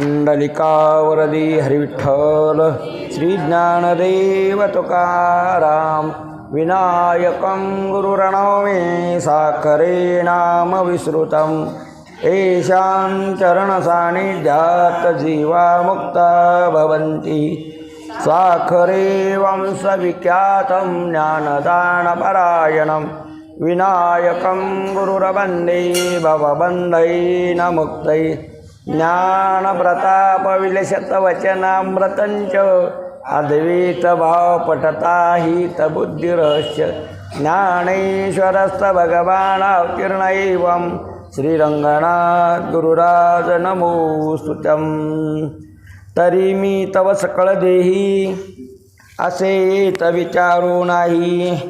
कुंडलिकावरदी हरिविठ्ठल श्रीज्ञानदेव तुकाराम विनायकं गुरुरणमे साखरे नाम विस्मृतम्। येषां चरणसान्निध्यात् जीवा मुक्ता भवन्ति। साखरे वंशविख्यातं ज्ञानदानपरायणं विनायकं गुरुरवन्दे भवबन्धै न मुक्तैः ज्ञानप्रतापविलशतवचनामृतञ्च अद्वैतभावपठता हि तबुद्धिरस्य ज्ञानेश्वरस्त भगवानावतीर्ण एवं श्रीरंगनाथ गुरुराज नमोस्तुतं तरी मी तव सकळ देही असे त विचारू नाही।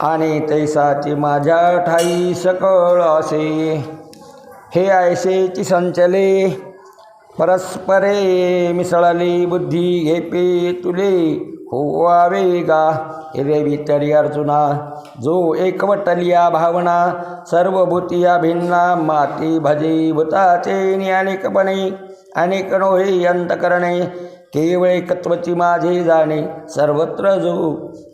आणि तैसाची माझ्या ठाई सकळ असे। हे ऐसेची संचले. परस्परे मिसळली बुद्धी घेपे तुले. होवावे गा हिरे तरी अर्जुना. जो एकवटलिया भावना सर्व भूतिया भिन्ना माती भजी भूताचे अनेकपणे अनेक नोहे अंतकरणे केवळ एकत्वची माझे जाणे सर्वत्र जो.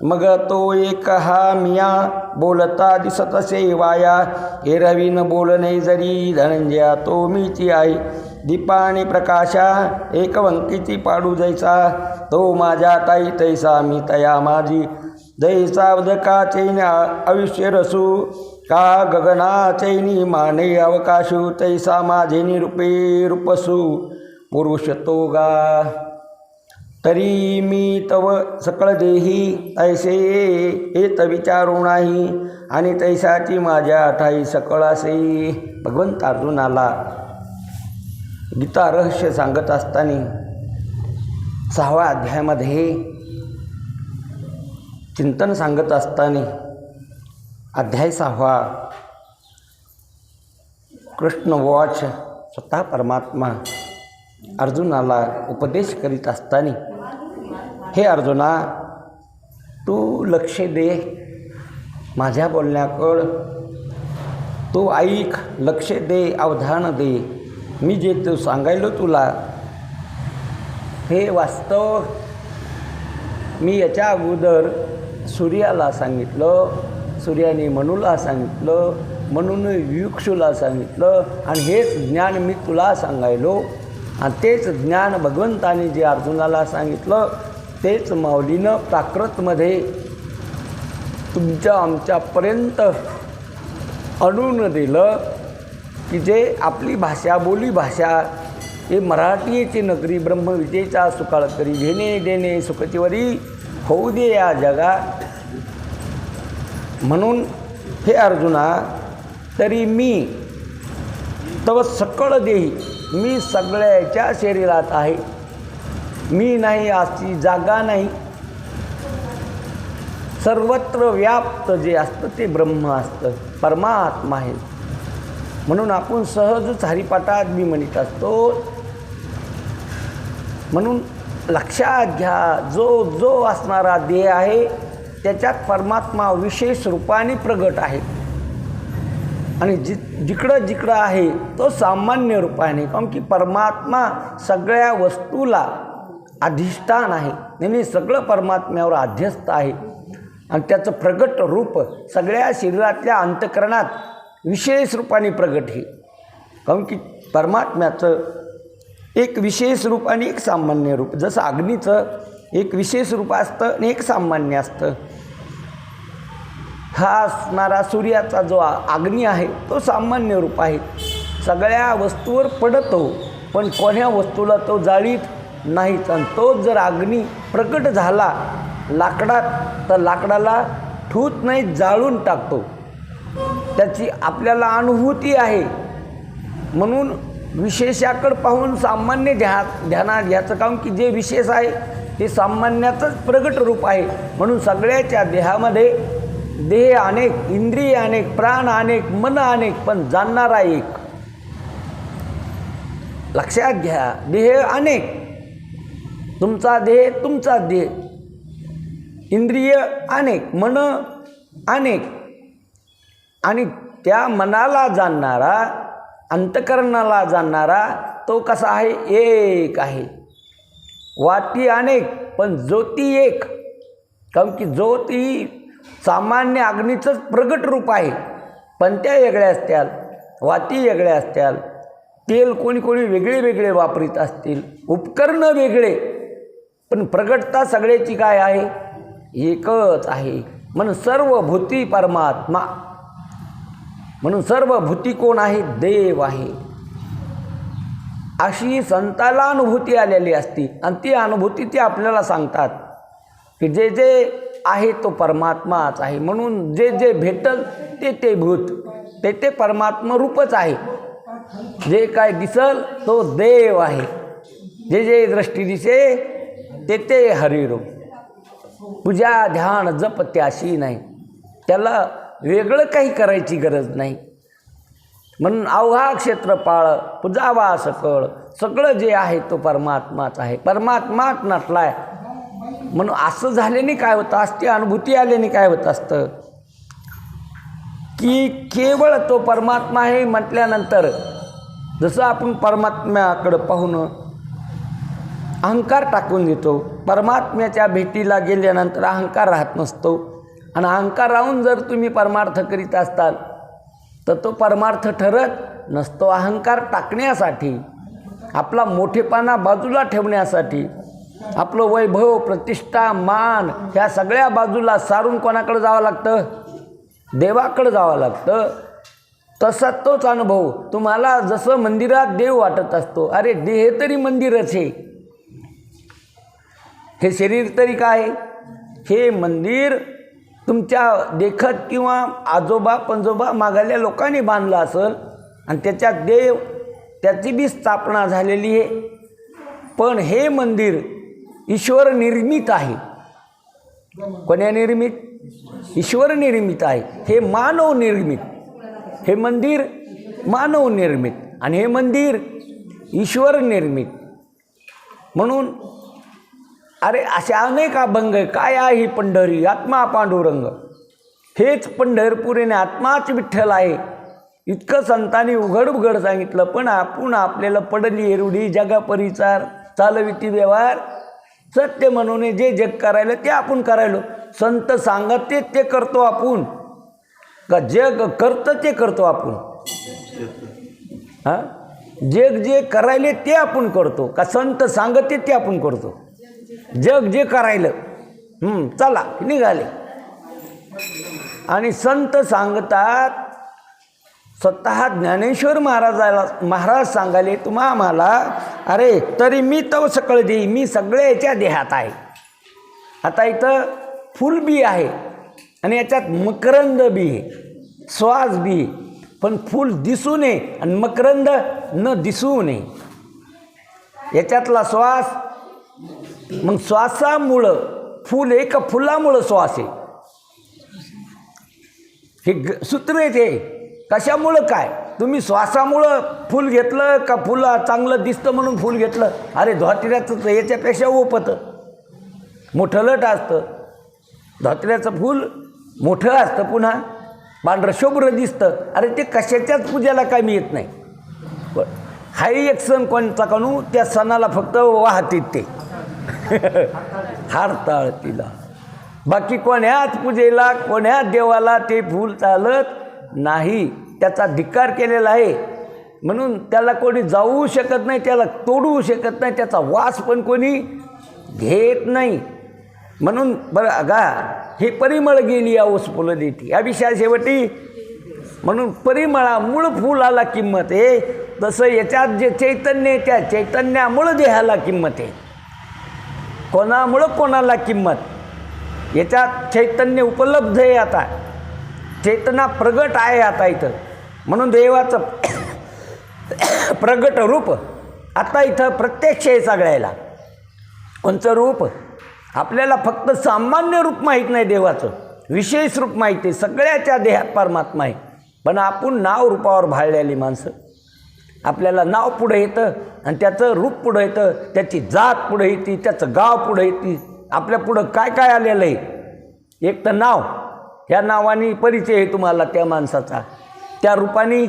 मग तो एक हा मिया बोलता दिसत असे वाया. रवीन बोलणे जरी धनंजया तो मीची आहे दीपाने आणि प्रकाशा एकवंकीची पाडू जैसा. तो माझ्या ताई तैसा मी तया माझी. जैसा उदकाचे आयुष्य रसू. का गगनाचैनी माने अवकाशू तैसा माझे निरूपे रूपसू. पुरुष तो गा. तरी मी तव सकळ देही ऐसे येत विचारू नाही. आणि तैसाची माझ्या आठाई सकळ असे. भगवंत अर्जुनाला गीता रहस्य सांगत असताना सहावा अध्यायामध्ये चिंतन सांगत असताना अध्याय सहावा कृष्ण वॉच स्वतः परमात्मा अर्जुनाला उपदेश करीत असताना हे अर्जुना तू लक्ष दे. माझ्या बोलण्याकडं तू ऐक लक्ष दे अवधान दे. मी जे तू सांगायलो तुला हे वास्तव. मी याच्या अगोदर सूर्याला सांगितलं सूर्याने मनूला सांगितलं म्हणून युक्षूला सांगितलं आणि हेच ज्ञान मी तुला सांगायलो. आणि तेच ज्ञान भगवंताने जे अर्जुनाला सांगितलं तेच माऊलीनं प्राकृतमध्ये तुमच्या आमच्यापर्यंत आणून दिलं की जे आपली भाषा बोलीभाषा हे मराठीची नगरी ब्रह्मविजेचा सुकाळ करी घेणे देणे सुखचिवरी होऊ दे या जगा म्हणून हे अर्जुना तरी मी तव सकळ देही मी सगळ्याच्या शरीरात आहे. मी नाही अशी जागा नाही. सर्वत्र व्याप्त जे असतं ते ब्रह्म असतं. परमात्मा आहे. म्हणून आपण सहजच हरिपाठात मी म्हणत असतो. म्हणून लक्षात घ्या जो जो असणारा देह आहे त्याच्यात परमात्मा विशेष रूपाने प्रगट आहे. आणि जि जिकडं जिकडं आहे तो सामान्य रूपाने. कारण की परमात्मा सगळ्या वस्तूला अधिष्ठान आहे. नेहमी सगळं परमात्म्यावर अध्यस्त आहे. आणि त्याचं प्रगट रूप सगळ्या शरीरातल्या अंतकरणात विशेष रूपाने प्रगट आहे. कारण की परमात्म्याचं एक विशेष रूप आणि एक सामान्य रूप. जसं अग्नीचं एक विशेष रूप असतं आणि एक सामान्य असतं. हा असणारा सूर्याचा जो अग्नी आहे तो सामान्य रूप आहे. सगळ्या वस्तूवर पडतो पण कोण्या वस्तूला तो जाळीत नाहीच. आणि तोच जर अग्नी प्रकट झाला लाकडात तर लाकडाला ठूत नाही जाळून टाकतो. त्याची आपल्याला अनुभूती आहे. म्हणून विशेषाकडं पाहून सामान्य ध्या ध्यानात घ्यायचं. काम की जे विशेष आहे ते सामान्याचंच प्रगट रूप आहे. म्हणून सगळ्याच्या देहामध्ये देह अनेक इंद्रिय अनेक प्राण अनेक मन अनेक पण जाणणारा एक. लक्षात घ्या देह अनेक. तुमचा देह तुमचा देह. इंद्रिय अनेक मन अनेक. आणि त्या मनाला जाणणारा अंतकरणाला जाणणारा तो कसा आहे? एक आहे. वाती अनेक पण ज्योती एक. कारण की ज्योत ही सामान्य अग्नीचंच प्रगट रूप आहे. पण त्या वेगळ्या असत्याल वाती वेगळ्या असत्याल. तेल कोणी कोणी वेगळे वेगळे वापरीत असतील. उपकरणं वेगळे. पण प्रगटता सगळ्याची काय आहे? एकच आहे. म्हणून सर्व भूती परमात्मा. म्हणून सर्व भूती कोण आहे? देव आहे. अशी संताला अनुभूती आलेली असती. आणि ती अनुभूती ती आपल्याला सांगतात की जे जे आहे तो परमात्माच आहे. म्हणून जे जे भेटल ते ते भूत ते ते परमात्मा रूपच आहे. जे काय दिसल तो देव आहे. जे जे दृष्टी दिसे ते ते पूजा ध्यान जप त्याशी नाही. त्याला वेगळं काही करायची गरज नाही. म्हणून अवघा क्षेत्रपाळ पूजावा सकळ सगळं जे आहे तो परमात्माच आहे. परमात्माच नटलाय. म्हणून असं झाल्याने काय होतं असते अनुभूती आल्याने काय होत असतं? की केवळ तो परमात्मा आहे म्हटल्यानंतर जसं आपण परमात्म्याकडं पाहून अहंकार टाकून देतो. परमात्म्याच्या भेटीला गेल्यानंतर अहंकार राहत नसतो. आणि अहंकार राहून जर तुम्ही परमार्थ करीत असताल तर तो परमार्थ ठरत नसतो. अहंकार टाकण्यासाठी आपला मोठेपणा बाजूला ठेवण्यासाठी आपलं वैभव प्रतिष्ठा मान ह्या सगळ्या बाजूला सारून कोणाकडे जावं लागतं? देवाकडं जावं लागतं. तसा तोच अनुभव तुम्हाला जसं मंदिरात देव वाटत असतो. अरे देह तरी मंदिरच आहे. हे शरीर तरी काय? हे मंदिर तुमच्या देखत किंवा आजोबा पंजोबा मागाल्या लोकांनी बांधलं असेल आणि त्याच्यात देव त्याची बी स्थापना झालेली आहे. पण हे मंदिर ईश्वर निर्मित आहे. कोण्या निर्मित? ईश्वर निर्मित आहे. हे मानव निर्मित. हे मंदिर मानव निर्मित. आणि हे मंदिर ईश्वर निर्मित. म्हणून अरे असे अनेक अभंग आहे. काय आहे पंढरी? आत्मा पांडुरंग. हेच पंढरपुरीने आत्माच विठ्ठल आहे. इतकं संतांनी उघड उघड सांगितलं पण आपण आपल्याला पडली एरुडी जगा परिचार चालविती व्यवहार. सत्य म्हणून जे जग करायला ते आपण करायलो. संत सांगत ते ते करतो आपण. का जग करतं ते करतो आपण. हां? जग जे करायले ते आपण करतो. का संत सांगते ते आपण करतो. जग जे करायलं चला निघाले. आणि संत सांगतात स्वतः ज्ञानेश्वर महाराजाला महाराज सांगाले तुम्हा आम्हाला अरे तरी मी तव सकळ देई मी सगळ्याच्या देहात आहे. आता इथं फुल बी आहे आणि याच्यात मकरंद बी आहे श्वास बी पण फुल दिसू नये आणि मकरंद न दिसू नये. याच्यातला श्वास मग श्वासामुळं फूल आहे का फुलामुळं श्वास आहे. हे ग सूत्र आहे ते. कशामुळं काय? तुम्ही श्वासामुळं फूल घेतलं का फुलं चांगलं दिसतं म्हणून फूल घेतलं? अरे धोत्र्याचं याच्यापेक्षा ओपतं मोठं लट असतं. धोत्र्याचं फूल मोठं असतं पुन्हा. पांढरं शुभ्र दिसतं. अरे ते कशाच्याच पूजेला कमी येत नाही. पण हाही एक सण कोणचा कणू त्या सणाला फक्त वाहतीत ते. हारताळ तिला. बाकी कोण्याच पूजेला कोण्याच देवाला ते फूल चालत नाही त्याचा धिक्कार केलेला आहे. म्हणून त्याला कोणी जाऊ शकत नाही त्याला तोडू शकत नाही त्याचा वास पण कोणी घेत नाही. म्हणून बरं अगा हे परिमळ गेली या ओस फुलं देती या शेवटी म्हणून परिमळा मूळ फुलाला किंमत आहे. तसं याच्यात जे चैतन्य आहे त्या चैतन्यामुळं देहाला किंमत आहे. कोणामुळं कोणाला किंमत? याच्यात चैतन्य उपलब्ध आहे आता. चेतना प्रगट आहे आता इथं. म्हणून देवाचं प्रगट रूप आता इथं प्रत्यक्ष आहे सगळ्याला. कोणचं रूप? आपल्याला फक्त सामान्य रूप माहीत नाही देवाचं. विशेष रूप माहिती आहे. सगळ्याच्या देहात परमात्मा आहे. पण आपण नाव रूपावर भाळलेली माणसं. आपल्याला नाव पुढं येतं आणि त्याचं रूप पुढं येतं त्याची जात पुढं येते त्याचं गाव पुढं येते. आपल्या पुढं काय काय आलेलं आहे? एक तर नाव. ह्या नावाने परिचय आहे तुम्हाला त्या माणसाचा. त्या रूपाने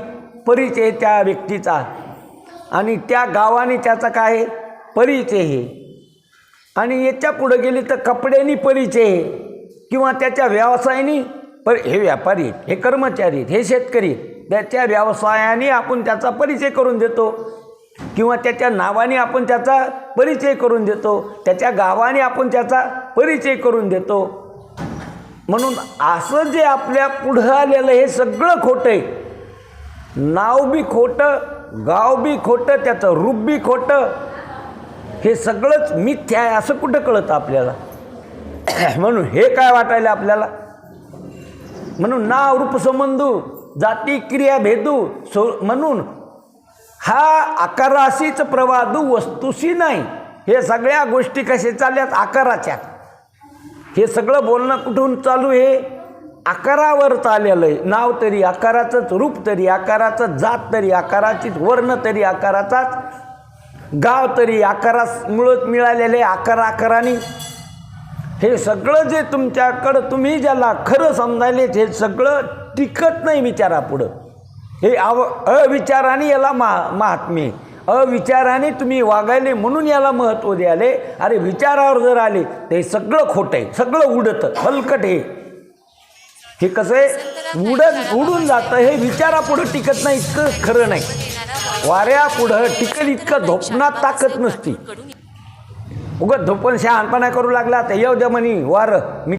परिचय त्या व्यक्तीचा. आणि त्या गावाने त्याचा काय परिचय आहे. आणि याच्या पुढं गेली तर कपड्यांनी परिचय आहे. किंवा त्याच्या व्यवसायाने पर हे व्यापारी हे कर्मचारी हे शेतकरी त्याच्या व्यवसायाने आपण त्याचा परिचय करून देतो. किंवा त्याच्या नावाने आपण त्याचा परिचय करून देतो. त्याच्या गावाने आपण त्याचा परिचय करून देतो. म्हणून असं जे आपल्या पुढं आलेलं हे सगळं खोटं आहे. नाव बी खोटं गाव बी खोटं त्याचं रूप बी खोटं हे सगळंच मिथ्या आहे असं कुठं कळतं आपल्याला? म्हणून हे काय वाटायला आपल्याला? म्हणून नाव रूपसंबंध जाती क्रिया भेदू सो म्हणून हा आकाराशीच प्रवादू वस्तूशी नाही. हे सगळ्या गोष्टी कशा चालल्यात? आकाराच्या. हे सगळं बोलणं कुठून चालू हे आकारावर चाललेलं आहे. नाव तरी आकाराचंच रूप तरी आकाराचं जात तरी आकाराचीच वर्ण तरी आकाराचाच गाव तरी आकारास मुळत मिळालेले आकार आकाराने. हे सगळं जे तुमच्याकडं तुम्ही ज्याला खरं समजायले हे सगळं टिकत नाही विचारापुढं हे अव अविचाराने याला मा महात्म्य अविचाराने तुम्ही वागायले म्हणून याला महत्त्व द्याले अरे विचारावर जर आले ते सगळं खोटं आहे. सगळं उडतं. हलकट हे. हे कसं आहे? उडत उडून जातं. हे विचारापुढं टिकत नाही इतकं खरं नाही. वाऱ्यापुढं टिकल इतकं धोपणात ताकद नसती. उगत धोपण शहाणपणा करू लागला तर येऊ द्या म्हणी वारं. मी